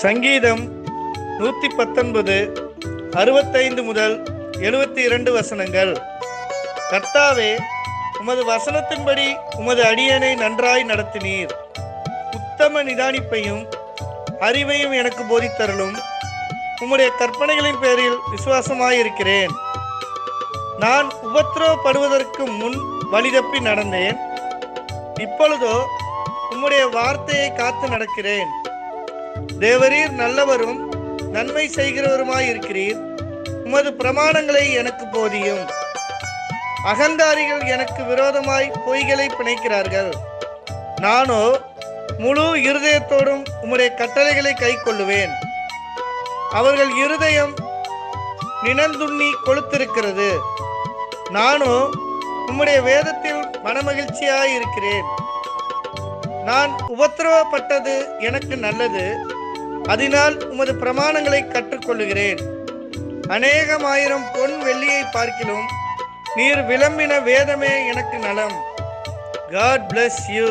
சங்கீதம் நூற்றி பத்தொன்பது அறுபத்தைந்து முதல் எழுபத்தி இரண்டு வசனங்கள். கர்த்தாவே உமது வசனத்தின்படி உமது அடியனை நன்றாய் நடத்தினீர். உத்தம நிதானிப்பையும் அறிவையும் எனக்கு போதித்தருளும். உம்முடைய கற்பனைகளின் பேரில் விசுவாசமாயிருக்கிறேன். நான் உபத்திரவப்படுவதற்கு முன் வழிதப்பி நடந்தேன். இப்பொழுதோ உம்முடைய வார்த்தையை காத்து நடக்கிறேன். தேவரீர் நல்லவரும் நன்மை செய்கிறவருமாயிருக்கிறீர். உமது பிரமாணங்களை எனக்கு போதியும். அகங்காரிகள் எனக்கு விரோதமாய் பொய்களை பிணைக்கிறார்கள். நானோ முழு இருதயத்தோடும் உம்முடைய கட்டளைகளை கைக்கொள்ளுவேன். அவர்கள் இருதயம் நினந்துண்ணி கொளுத்திருக்கிறது. நானோ உம்முடைய வேதத்தில் மனமகிழ்ச்சியாய் இருக்கிறேன் நான் உபத்திரவப்பட்டது எனக்கு நல்லது. அதனால் உமது பிரமாணங்களை கற்றுக்கொள்ளுகிறேன். அநேகமாயிரம் பொன் வெள்ளியை பார்க்கிலும் நீர் விளம்பின வேதமே எனக்கு நலம். God bless you